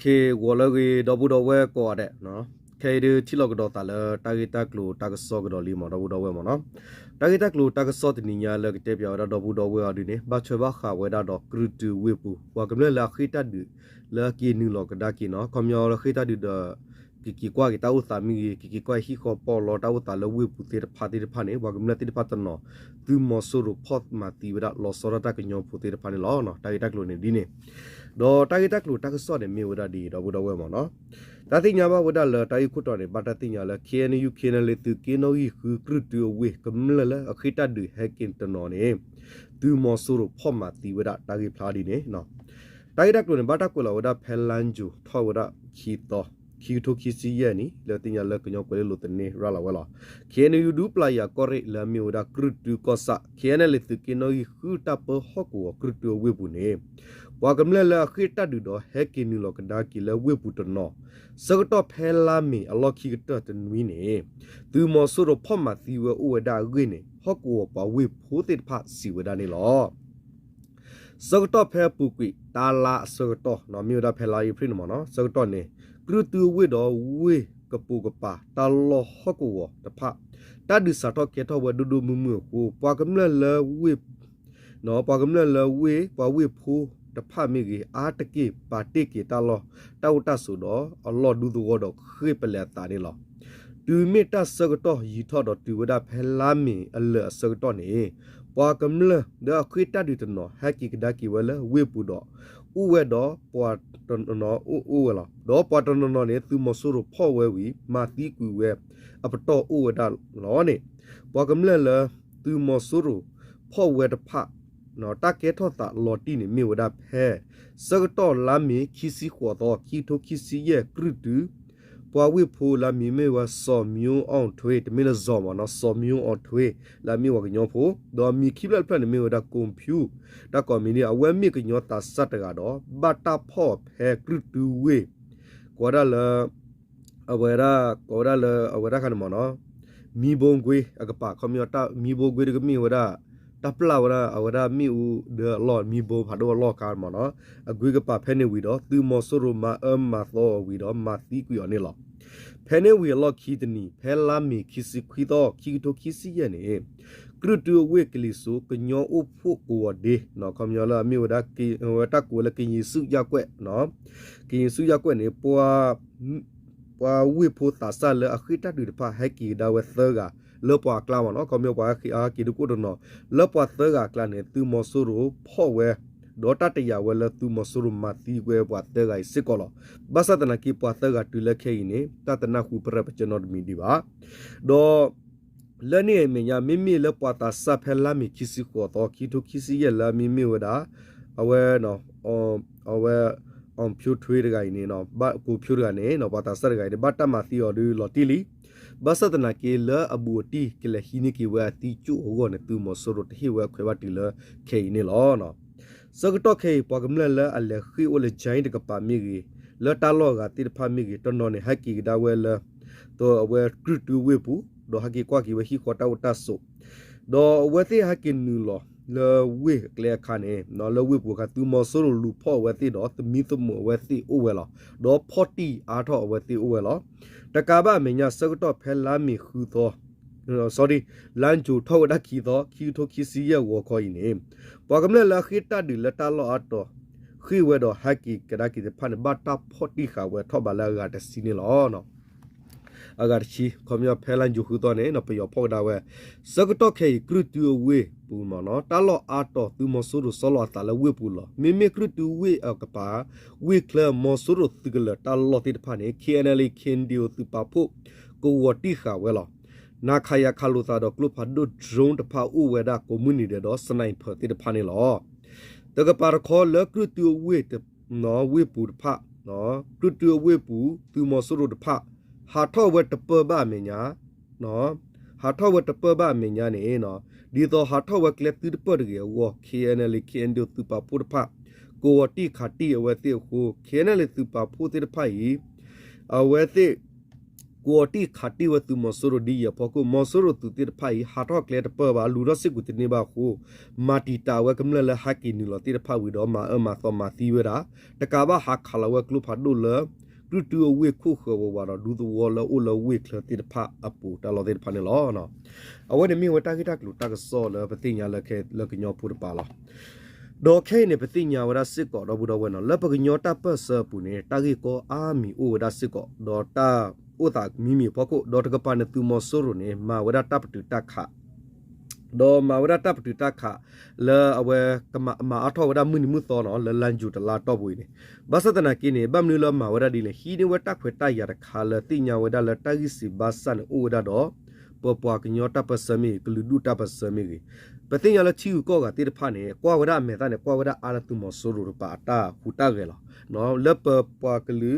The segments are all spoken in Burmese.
ခေဝလကေဒဘူဒဝဲကောတဲ့နော်ခေဒီချီလောကတော့တာလတာဂီတာကလိုတာကဆောကတော့လီမဒဘူဒဝဲမနော်တာဂီတာကလိုတာကဆောတနီညာလကတဲ့ပြောတော့ဒဘူဒဝဲအဒီနေဘာချဘခဝဲတော့ကရတူဝေပူဝါကမလာခိတဒလာကီနူလောကဒါကီနော်ကွန်မျောခိတဒ ကီကီကွာကီတာဥသာမီကီကီကွာဟီခေါ်ပေါ်လောတာဥတာလဝေပူတေဖာတေဖာနေဝါကမလာတေဖာတနော်သူမောဆူရဖော့မာတီဝဒလောစောရတာကညောပူတေဖာနေလောနော်တာဂီတာကလိုနေဒီနေတော့တာဂီတာကလိုတာကဆောနေမြေဝဒဒီတော့ဘူဒဝဲမနော်တာတိညာဘဝဒလတာယခုတော်နေဘာတာတိညာလ KNU KNL တူ KNO ဟူကရတူဝေကမလလအခိတဒူဟက်ကင်တနော်နေသူမောဆူရဖော့မာတီဝဒတာဂီဖလာဒီနေနော်တာဂီတာကလိုနေဘာတာကိုလာဝဒဖဲလန်ဂျူထောဝဒခီတော့ ခီထိုခီစီယနီလေတင်ညာလကညောကွလေလိုတနေရလာဝလာ KNU ဒူပလာယာကောရိလာမျိုးဒါကရတူကောဆာ KNL တူ KNO ဟူတာပဟောကိုကရတူဝေဘူးနေဝါကမလလခိတဒူတော့ဟက်ကင်နီလောကဒါကီလဝေဘူးတနော်စကတော့ဖဲလာမီအလော်ခီကတော့တနွီနေသူမော်ဆိုတော့ဖော့မသီဝဥဝဒါဂိနေဟော့ကိုပဝေဖိုးတေဖစီဝဒါနေလောစကတော့ဖဲပူကွီတာလာစကတော့နော်မြို့ဒါဖဲလာရီဖရင်မနော်စကတော့နေ ကရတူဝေတော့ဝေကပူကပါတာလောဟော့ကိုတဖတဒုစာတော့ကေတော့ဝဒူဒူမူမူကိုပွားကမလလဝေနော်ပွားကမလလဝေပွားဝေဖိုးတဖမိကြီးအာတကိပါတိကိတလောတောက်တဆူတော့အလောဒူဒူတော့ခေပလက်တာနေလောတူမီတဆကတော့ရီထော့တော့တူဝဒဖဲလာမီအလဆကတော့နေပွာကမလဒခိတဒီတနောဟကိကဒကိဝလဝေပူတော့ဥဝဲတော့ပွာတနောဥဥဝလာတော့ပွာတနောနေသူမဆူရဖော့ဝဲဝီမာတိကူဝဲအပတော့ဥဝဒလောနေပွာကမလလသူမဆူရဖော့ဝဲတဖနော်တကဲထော့တာလော်တီနေမြေဝဒဖဲစကတော့လာမီခီစီခေါ်တော့ခီထိုခီစီရဲ့ကရတူ ပွာဝိဖိုလာမီမေဝဆောမျိုးအောင်ထွေးတမီလဇောမနော်ဆောမျိုးအောင်ထွေးလာမီဝကညောဖိုဒေါ်မီခိဘလဖန်မေဝဒကွန်ဖြူတကောမီနီအဝဲမီကညောတာစတ်တကတော့ဘတာဖော့ဖဲကရတူဝေကွာရလာအဝရကောရလာအဝရခနမနော်မီဘုံကွေအကပါကွန်မြူတာမီဘုံကွေကမီဝဒါ တပလာဝရအဝရမီဦးဒလော်မီဘိုဖာဒိုလော်ကာမနော်အဂွေကပဖဲနေဝီတော့သူမောဆရမအမ်မာသောဝီတော့မာတိကွီအနေလောဖဲနေဝီလော်ခီတနီဖဲလာမီခီစီခွီတော့ခီတိုခီစီယနေကရတူဝေကလီဆိုကညောအဖို့ကိုဝဒေနော်ကမျောလာမြို့ဒါကီဝတကူလကင်းစုရကွက်နော်ကင်းစုရကွက်နေပွာပွာဝေဖို့တာဆာလအခိတတူတဖဟက်ကီဒါဝဲသဂါ လောပွားကလာမနော်ကောမြောပွားခီအာကီဒုကုဒနော်လောပွားသကကလာနေသူမဆူရဖော့ဝဲဒေါ်တတရဝဲလသူမဆူရမတီကွဲပွားတဲ့ဂိုင်စစ်ကောလဘာသတနာကီပွားသကတူလက်ခဲနေတတနာခုပရပချနောမီဒီပါဒေါ်လနေမညာမိမိလပွားတာဆဖဲလာမီခီစီခေါ်တော့ခီတိုခီစီရလာမိမိဝဒါအဝဲနော်အော်အဝဲအွန်ဖြူထွေးတကိုင်နေနော်ဘကူဖြူတကနေနော်ဘာတာစရကိုင်ဘတ်တမသီော်ဒီလော်တီလီ ဘဆတနာကေလအဘူတီကလဟီနီကီဝါတီချူဟောနတူမဆရတဟီဝခွေဝတီလခေနေလောနော်စကတော့ခေပကမလလအလခီဝလချိုင်းတကပါမီဂီလတာလောကတိဖာမီဂီတနော်နေဟကီဒါဝဲလတော့အဝဲကရတူဝေပူဒေါ်ဟကီကွာကီဝဟီခေါတာဝတဆုဒေါ်ဝဲတိဟကင်နူလော လေဝေကလေခါနေနော်လေဝေပူကသူမဆိုလိုလူဖော့ဝဲတိတော့သမီသမဝဲတိအိုဝဲလောဒေါ်ဖော့တီအားထော့ဝဲတိအိုဝဲလောတကာဘမညာစကတော့ဖဲလာမီခူသော sorry လန်ဂျူထောက်ဒခီသောခီထိုခီစီယဝခေါ်နေပွာကမလလခိတဒီလတာလောအတော်ခီဝဲတော့ဟက်ကီကဒါကီဖန်ဘတာဖော်တီခါဝဲထောပါလာကတစီနေလောနော် အဂါချီခမယဖဲလန်ဂျူခူတော့နေနော်ပယောဖောက်တာဝဲစကတော့ခေကရတူဝေပူမနော်တာလောအတော်သူမဆူရဆလောတာလဝေပူလောမိမိကရတူဝေအကပါဝေကလမဆူရသကလတာလောတိတဖာနေ KNL ခင်ဒီယိုသူပါဖို့ကိုဝတိခါဝဲလောနာခါယခါလူသာတော့ကလုဖာဒုဒရုံတဖာဥဝဲဒါကိုမူနီတဲ့တော့စနိုင်ဖတိတဖာနေလောတကပါခေါ်လကရတူဝေတနော်ဝေပူတဖာနော်ကရတူဝေပူသူမဆူရတဖာ ဟာထောဝဲတပဘမညာနော်ဟာထောဝဲတပဘမညာနေနော်ဒီတော့ဟာထောဝဲကလက်တူပရကေဝ KNL KND သူပါပုဒဖကိုဝတိခတိအဝဲတိကို KNL သူပါဖို့တိဖာဤအဝဲတိကကိုတိခတိဝတုမဆိုရဒီယဖကုမဆိုရတုတိဖိုင်ဟာတော့ကလေတပဘာလူရစစ်ကုတနေပါခုမာတီတာဝကမလလဟကီနီလတိဖာဝီတော့မာအမသောမာသီဝရာတကဘာဟာခလဝကလူဖာဒုလ ကလူတူဝေခုခဝဝရဒူဒဝလအိုလဝေခလတိဖာအပူတလောတိဖာနေလောနော်အဝနေမီဝတာကိတကလူတကဆောလပတိညာလခဲလကညောပူပါလားဒေါ်ခဲနေပတိညာဝရစစ်ကောတော့ဘူးတော့ဝဲနော်လပကညောတပတ်ဆပူနေတာဂီကောအာမီအိုဝဒစစ်ကောဒေါ်တာဥတာမိမိပကုဒေါ်တကပနတူမဆိုရနေမာဝရတပ်တူတ က်ခဒေါ်မာဝရတပ်တူတက်ခလဲအဝဲကမမာအထောဝဒမွနိမှုသောနော်လလန်ဂျူတလာတော့ဘူးနေဘာသဒနာကိနေဗမ်နူလမာဝရဒီလေဟီနေဝတက်ခွေတိုက်ရတခါလတိညာဝဒလတဂီစီဘာဆန်ဥဝဒတော့ ပပွားကညောတပ်ပစမီကလူဒူတပ်ပစမီပတိညာလချီကိုကတိတဖာနေကွာဝဒမေတာနေကွာဝဒအာလတုမဆိုရပါတာဟူတာကေလောနော်လပပွားကလူ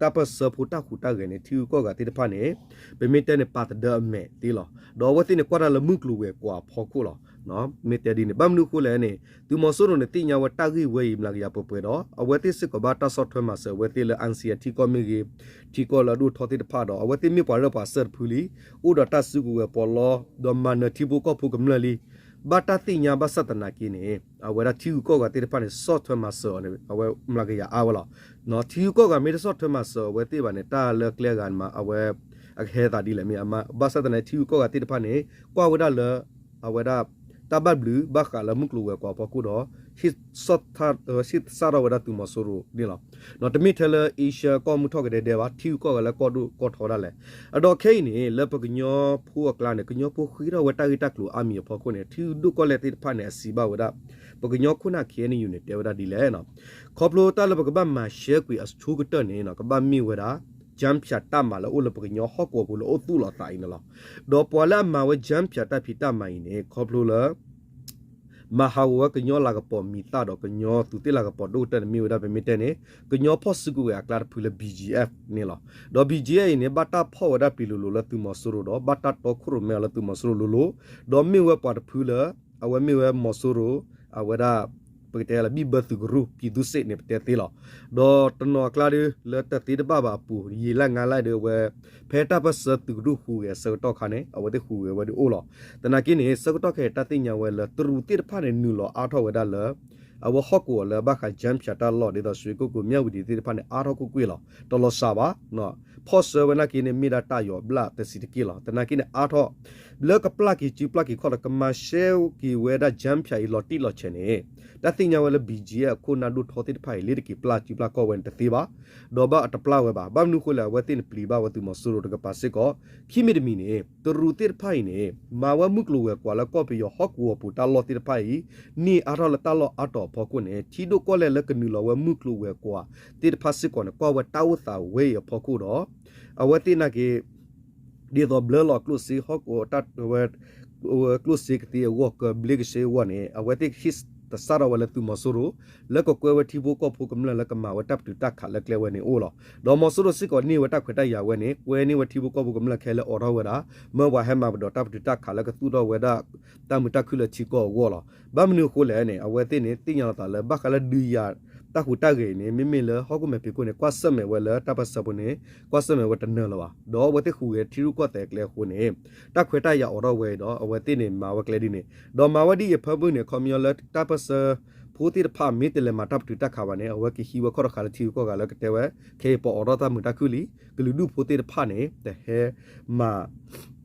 တပ်ပစဖူတာဟူတာကေနေချီကိုကတိတဖာနေပမီတဲနေပတ်ဒမဲတီလောဒေါ်ဝတိနေကွာလမှုကလူဝဲကွာဖော်ခုလော နော်မေတ္တဒီနေဘမ်နုခုလဲနေသူမဆိုးနေတိညာဝတာဂိဝေမလာရပပွေတော့အဝတိစစ်ကဘာတာဆော့ထွဲမှာဆဝတိလအန်စီယတီကောမီဂီတီကောလာဒူထောတိတဖာတော့အဝတိမြေပွားရပါဆတ်ဖူလီဥဒတာစုကူဝပေါ်လောဒမနတီဘူကောဖုကမလလီဘာတာတိညာဘသတနာကိနေအဝရတီကောကတိတဖာနေဆော့ထွဲမှာဆောနေအဝမလာရအဝလာနော်တီကောကမေဆော့ထွဲမှာဆောဝတိပါနေတာလကလေကန်မှာအဝအခဲတာဒီလေမြေအမဘသတနာတီကောကတိတဖာနေကွာဝဒလအဝဒ တဘတ်ဘလူးဘခါလမှုကလူဝဲကွာပကူတော့ဟစ်စတ်သာဟစ်စာရဝဒတူမဆိုရဒီလားနော်တမီထလအေရှာကောမှုထောက်ကြတဲ့ဒေဝထီကောကလည်းကောဒူကောထော်ရလဲအတော့ခိနေလပကညောဖူကလာနေကညောဖူခီရဝတာဂီတက်လူအမီဖော်ကိုနေထီဒုကောလည်းတိဖာနေစီဘဝဒပကညောခုနာခဲနေယူနေတေဝဒဒီလဲနော်ခေါပလိုတလပကဘမရှဲကွီအစချူကတနေနော်ကဘမီဝဒါ ဂျမ်ဖြတ်တမလာအိုလပကညောဟော့ကိုဘူးလို့အိုတူလာတိုင်းနော်တော့ပေါ်လာမဝဂျမ်ဖြတ်တဖိတမိုင်းနေခေါပလိုလာမဟာဝကညောလာကပေါ်မီတာတော့ကညောသူတိလာကပေါ်ဒိုတန်မီဝဒပဲမီတဲနေကညောဖော့စကူရကလာဖူလ BGF နေလားတော့ BGF နေဘတာဖော့ဝဒပီလိုလိုလသူမဆူရိုတော့ဘတာတော့ခရုမဲလသူမဆူရိုလိုလိုတော့မီဝပေါ်ဖူလအဝမီဝမဆူရိုအဝဒ ပကတဲလာဘီဘသူဂရုပီဒုစိနေပတဲသေးလားတော့တနော်ကလာဒီလတတိတဘဘာပူရီလာငါလိုက်တော့ဝဲဖဲတာပစသူဂရုဟူရဲ့စေတော့ခါနေအဝဒဟူရဲ့ဝဒအိုလားတနာကိနေစကတော့ခဲတတိညာဝဲလသူတိတဖာနေနူလောအားထောဝဲဒါလအဝဟော့ကိုလဘခဂျမ်ဖြတ်တာလော်ဒီတော့ရွှေကိုကိုမြောက်ဝဒီတိတဖာနေအားထောကိုကွေးလောတော်လောစာပါနော်ဖော့ဆဝနာကိနေမိဒါတာယောဘလာတစီတကီလောတနာကိနေအားထောဘ လကပလကီချီပလကီခေါ်ကမရှဲကီဝဲဒါဂျမ်ဖြတ်လော်တီလော်ချနေတတိညာဝဲလဘီဂျီအခုနာဒုထောတိတဖိုင်လေတကီပလချီပလကောဝင်တသေးပါဒေါ်ဘအတပလဝဲပါဘမ်နုခိုလာဝဲတင်ပလီပါဝတူမဆူရိုတကပါစစ်ကောခိမီဒမီနေတရူတိတဖိုင်နေမာဝမှုကလိုဝဲကွာလကော့ပီယောဟော့ကူပူတာလော်တိတဖိုင်နီအားရလတာလော်အတော်ဖော်ကွနေချီဒိုကောလဲလကနူလောဝဲမှုကလိုဝဲကွာတိတဖတ်စစ်ကောနကောဝဲတာဝသာဝဲရဖော်ကူတော့အဝဲတိနာကေ ဒီတော့ဘလလော်ကလုစီဟော့ကိုတတ်ဝဲကလုစီကတိဝကဘလိကရှေဝနေအဝဲတိဟစ်တဆရဝလတူမဆူရလကကွဲဝတိဘကဖုကမလလကမဝတပ်တူတက်ခလကလေဝနေအိုလောဒေါ်မဆူရစစ်ကောနေဝတက်ခွတရဝနေကွဲနေဝတိဘကဖုကမလခဲလအော်ရဝဒါမဝဟမဘဒတပ်တူတက်ခလကသူ တော်ဝဒတမတခုလချီကောဝောလောဘမနုခိုလဲနေအဝဲတင်နေတင်ညာတာလဘခလဒူယာတခုတကေနေမိမိလဟောကုမေပိကိုနေကွာဆမေဝဲလတပစပုနေကွာဆမေဝတနလဝဒေါ်ဝတိခုရဲ့ထီရုကောတဲကလေခုနေတခွေတရအော်တော့ဝဲတော့အဝဲတိနေမာဝကလေဒီနေဒေါ်မာဝဒီရဖဘုနေကွန်မြူလတ်တပစ ဖိုတိဖာမီတလေမတပ်တူတက်ခါပါနေအဝဲကီဟီဝခေါ်ခါလတီကိုကလည်းကတဲဝဲခေပေါ်အော်တော့တမတခုလီဂလူဒုဖိုတိဖာနေတဲ့ဟဲမာ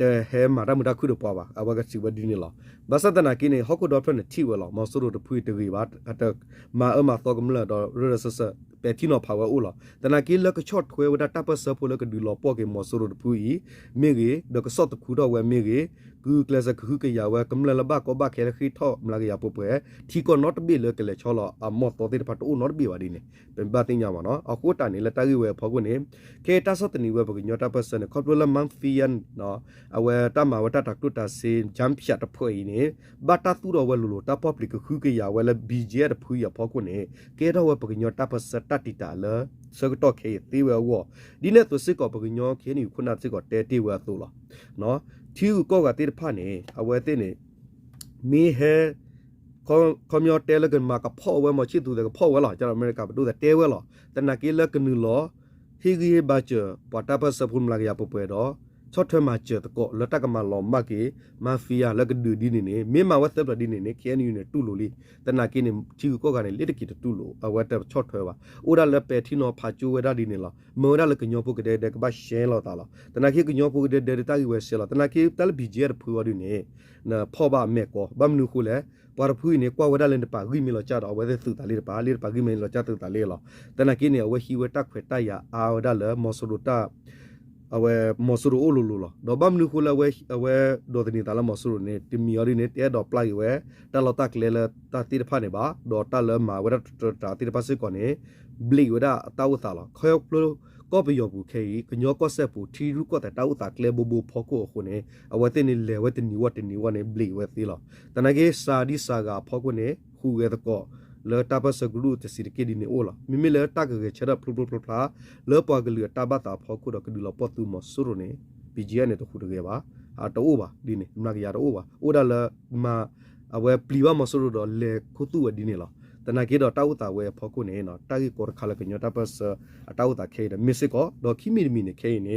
တဲ့ဟဲမာရမတခုတော့ပွားပါအဝဲကစီဝဒီနေလောဘာစတနာကိနေဟော့ကုဒေါဖရနေတီဝဲလောမဆူရိုတဖွေတရီပါအတက်မာအမသောကမလာတော့ရရဆဆ ပက်တီနိုဖာဝဲဦးလောတနာကိလကချော့ထွဲဝဒတပ်ပစဖိုလကဒူလောပေါ့ကေမဆူရိုတဖွေမေဂေဒကဆော့တခုတော့ဝဲမေဂေကူကလစခုကရဝဲကမလလဘကောဘခဲခိထောမလာကရပပွဲတီကော not be လကလေချောလောအမော့တော်တဲ့ဖတ်အို not be ဝဒီနေပင်ပါတင်ကြမှာနော်အခုတန်နေလက်တကြီးဝဲဖောက်ကွနေကေတာဆော့တနီဝဲပကညောတာပစနခေါပလမန်ဖီယန်နော်အဝဲတမဝတတတုတာစေဂျမ်ဖြတ်တဖွေနေဘတာသူတော်ဝဲလူလိုတာပပလီကခုကရဝဲလဘီဂျီရဖူရဖောက်ကွနေကေတော့ဝဲပကညောတာပစတတီတာလစကတော့ခေတီဝဲဝဒီနဲ့သူစစ်ကောပကညောခေနီခုနစစ်ကောတဲတီဝဲသူလားနော်ထီကောကတိဖာနေအဝဲတဲ့နေမီဟဲကောကွန်မြူတယ်လကန်မာကဖောဝဲမချစ်သူတဲ့ဖောဝဲလာကျတော့အမေရိကဘဒုတဲ့တဲဝဲလာတနကေလကနူလောဟီဂီဘာချပတာပစဖုန်မလာကရပပွဲတော့ ချော့ထွဲမှာချတကောလတကမလောမကေမာဖီယာလကဒူဒီနေနေမေမဝတ်တပ်ဒီနေနေ KNU နေတူလိုလီတနာကိနေချီကိုကနေလက်တကီတူလိုအဝတ်တပ်ချော့ထွဲပါအိုဒါလက်ပဲတီနိုဖာချူဝဲဒါဒီနေလားမောဒါလကညောပုကတဲ့ကဘာရှဲလောတာလားတနာကိကညောပုကတဲ့ဒေတာကြီးဝဲရှဲလောတနာကိတယ်ဘီဂျီရဖူဝဒီနေနာဖောဘာမဲကောဘမ်နုခုလေပါရဖူးနေကွာဝဒါလန်တပါဂိမီလောချတော့ဝဲတဲ့သူတာလေးတပါလေးတပါဂိမီလောချတူတာလေးလောတနာကိနေဝဲဟီဝဲတက်ခွဲတိုက်ရအာဝဒါလမော်ဆူတာ အဝဲမော်ဆူအိုလိုလိုလောတော့ဘမ်နုခုလဝဲအဝဲဒေါ်တနီတာလမော်ဆူနေတီမီယော်ရီနေတဲတော့ပလိုက်ဝဲတလောတက်လေလတာတိတဖာနေပါဒေါ်တလမာဝဲတာတိတဖာစစ်ကောနေဘလီဝဒါအတောက်တာလောခေါယောပလိုကောပယောဘူးခေကညောကောဆက်ဘူးထီရုကောတတောက်တာကလေဘူဘူဖောကိုခုနေအဝဲတင်နေလေဝဲတင်နီဝတ်တင်နီဝနေဘလီဝဲသီလောတနကေစာဒီစာကဖောကိုနေဟူရဲတကော လေတာပစဂလူတစီကေဒီနေအိုလာမိမိလေတာကကေချရပလူပလူပလူဖလာလေပွားကလူတာဘတာဖောကိုတော့ကဒူလပတ်သူမဆူရနေပီဂျီယနေတခုတကေပါအတိုးပါဒီနေမနာကရတော့ပါအိုဒါလမအဝဲပလီဝမဆူရတော့လေခုတူဝဒီနေလားတနာကေတော့တောက်တာဝဲဖောကုနေနော်တာဂီကောခါလကညတာပစအတောက်တာခဲတယ်မစ်စစ်ကောဒေါ်ခီမီမီနေခဲနေ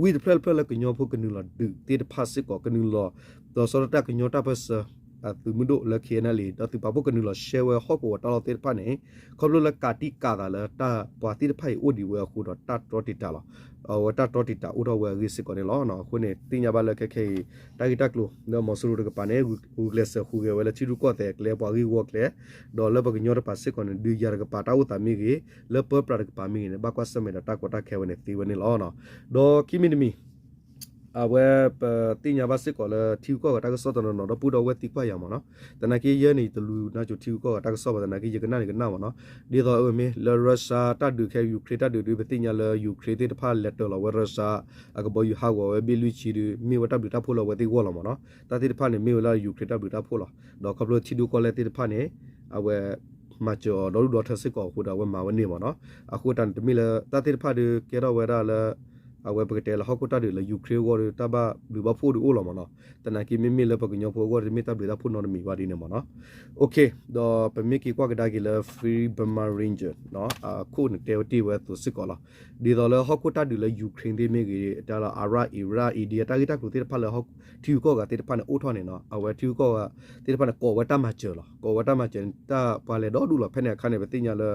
ဝီဒဖလဖလကညောဖုကနူလာဒူတေတဖာစစ်ကောကနူလာဒေါ်စောတာကညောတာပစ အသူမတို့လခေနလီတော့သူပပုကနူလာရှဲဝဲဟော့ကောတော်တော်တေဖာနေခေါပလိုလကာတီကာကလာတာပွာတိတဖိုင်အိုဒီဝဲခုတော့တတ်တော်တီတာလာဝတာတော်တီတာဥတော်ဝဲရီစစ်ကောနေလောနော်ခုနေတင်ညာပါလခက်ခဲတာဂီတက်လို့နော်မဆူရကပါနေဟူကလက်ဆဟူကဝဲလချီရူကောတဲ့ကလေပွားရီဝက်လေဒေါ်လဘကညောတပါစစ်ကောနေဒီယာကပါတာဥတာမီကြီးလပပရကပါမီနေဘကွာစမေတာကွတာခဲဝနေတီဝနေလောနော်ဒေါ်ကီမီနမီ အဝဲတင်ညာပါစစ်ကောလေထီကောကတာကစောတနော်တော့ပူတော်ဝဲတိကွာရမှာနော်တနကေရဲနေတလူနာချိုထီကောကတာကစောပါတနကေရကနာနေကနာမနော်ဒီတော့အမေလရရှာတတ်ဒူခဲယူခရတတ်ဒူဒီပတင်ညာလယူခရတေတဖာလက်တော်လဝရရှာအကဘောယူဟာဝဲဘီလူချီဒီမေဝတပ်ဒူတာဖိုလဝဲတိကောလမနော်တာတိတဖာနေမေဝလာယူခရတတ်ဒူတာဖိုလတော့ကဘလချီဒူကောလေတိတဖာနေအဝဲမကျော်တော့ဒေါ်ထစစ်ကောခုတော့ဝဲမှာဝနေပါနော်အခုတန်တမီလတာတိတဖာဒီကေတော့ဝဲရလာ အဝဲပကတဲလဟောက်တာဒီလယူခရီဝရတဘလူဘဖိုဒီအိုလမနော်တနကီမီမီလပကညောဖိုဝရမီတဘလတာဖုနော်မီဝဒီနေမနော်โอเคတော့ပမီကီကွာကဒါကီလ free burma ranger နော်အခုနေတဲတီဝဲသူစစ်ကောလားဒီတော့လဟောက်တာဒီလယူခရင်ဒီမီကီတာလာအာရာအီရာအီဒီယာတာဂီတာကလူတိဖာလဟောက်တီကောကတိဖာနေအိုထောနေနော်အဝဲတီကောကတိဖာနေကောဝတာမချေလားကောဝတာမချေတာပါလေတော့ဒူလဖက်နေခါနေပဲတင်ညာလအ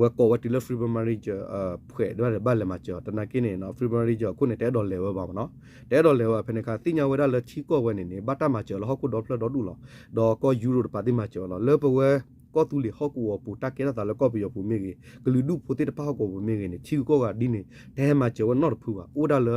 ဝဲကောဝတီလ free burma ranger အဖွဲတော့ဘာလဲမချေတနာကင်းနေနော် free burma ranger ခုနေတဲဒေါ်လေဝပါမနော်တဲဒေါ်လေဝဖက်နေခါတင်ညာဝဲတာလချီကောဝဲနေနေဘတာမချေလဟောက်ကိုဒေါ်ဖလဒေါ်ဒူလဒေါ်ကောယူရိုပါတိမချေလလေပဝဲကောတူလီဟော့ကူဝပူတာကေတာလကောပီယပူမေကြီးဂလူဒုဖိုတေတပါဟော့ကိုပူမေကြီးနေချီကောကဒီနေဒဲမှာကျော်နော့ဖူပါအိုဒါလ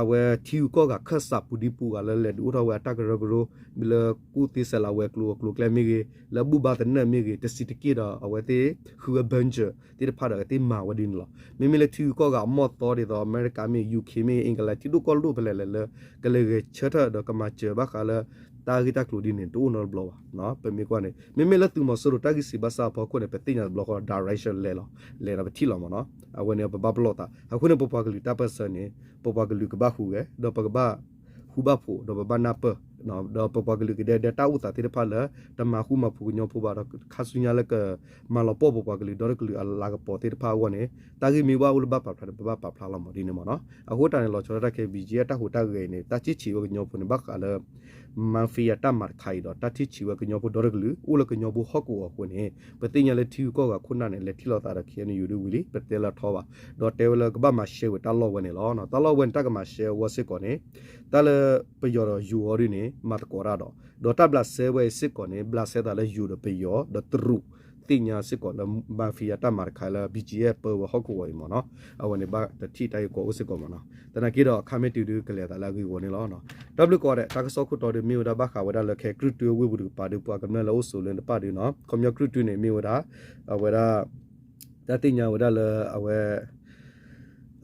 အဝဲထီကောကခတ်စပူဒီပူကလည်းလေဒူတော့ဝဲတက်ရဂရိုမီလကူတီဆလာဝဲကလိုကလိုကလမီကြီးလဘူဘာတနမီကြီးတစီတကီတော့အဝဲတေခူဘန်ဂျာတိဖာတော့တေမာဝဒင်းလောမီမီလထီကောကမော့တော်ဒီတော့အမေရိကမီယူကေမီအင်္ဂလန်တီဒူကောလူပလဲလဲကလေချတ်တော့ကမချဘခါလာ တာဂီတာကလိုဒီနေတူနော်ဘလောနော်ပမီကွာနေမမေလက်တူမဆိုတော့တာဂီစီဘာစာဖော်ကိုနေပတိညာဘလောက direction လဲလောလဲတော့တီလောမနော်အဝနေဘဘဘလောတာအခုနေပပကလီတာပစနေပပကလီကဘာခုရဲ့တော့ပကဘာခုဘဖို့တော့ဘနာပ နော်တော့ပပကလီကတဲ့တာဥတာတိဖာလာတမခုမဖူညောဖူပါတော့ခါဆုညာလကမလောပပပကလီတော့ကလီအလာကပေါ်တိဖာဝနေတာဂီမီဝါဥလဘပါဖာဘဘပါဖလာလမဒီနေမနော်အခုတန်လောချောရတဲ့ BG တဟူတကေနေတာချီချီဝညောဖုန်ဘကလာမန်ဖီယာတမတ်ခိုင်တော့တတိချီဝကညောဖို့ဒေါ်ရကလူဦးလကညောဖို့ဟော့ကိုကိုနေပတိညာလက်ထီကောကခုနနဲ့လက်ထီလောတာရခေနယူရူဝီလီပတေလာထောပါဒေါ်တေဝလကဘာမရှေဝတလောဝနေလောနော်တလောဝင်တကမရှေဝစစ်ကောနေတလပယောယူဟောရီနေမတ်ကောရာတော့ဒေါ်တဘလဆေဝဲစစ်ကောနေဘလဆေတာလဲယူရပယောဒေါ်တရူတင်ညာစစ်ကောလဘာဖီယာတမတ်ခိုင်လာ BGF ပဝဟော့ကိုဝေမနော်အဝနေဘာတတိတိုင်ကိုစစ်ကောမနော်တနကေတော့ခမေတူတူကလေတာလာကြီးဝနေလောနော် W ကောတဲ့တာကစောခုတော်ဒီမြို့ဒါဘခါဝဒါလခဲကရတူဝေဘူးပါဒူပွားကမလောဆိုလန်ပါဒီနော်ကွန်မြကရတူနေမြို့ဒါဝဒါတတိညာဝဒါလအဝဲ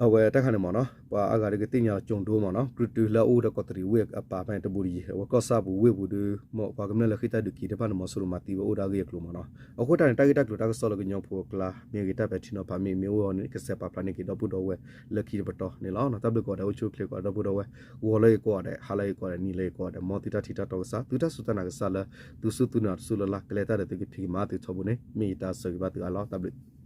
အဝဲတက်ခါနေမနော်ပွာအဂါရကတင်ညာကြုံတိုးမနော်ကရတူလာအိုဒကတရီဝေအပါပန်တဘူရီဝကောဆာဘူဝေဘူးဒမောပွာကမလခိတဒုကီတပနမဆူမတီဝအိုဒါဂေကလိုမနော်အခုတန်တိုက်တက်လို့တာကစောလကညောဖိုကလာမြေဂီတပဲတီနိုပါမီမျိုးဝနေကစပါပလနေကီတော့ဘူတော့ဝဲလက်ကီပတော့နေလောနော်တပ်လို့ကောတဲ့ဝချိုကလကောတော့ဘူတော့ဝဲဝော်လေးကောတဲ့ဟာလေးကောတဲ့နီလေးကောတဲ့မော်တီတာတီတာတော့စာသူတဆူတနာကစားလာသူစုသူနာဆူလလာကလေတာတဲ့ကီဖီမာတီချဘူးနေမိတာဆောပါတူအလောတပ်လို့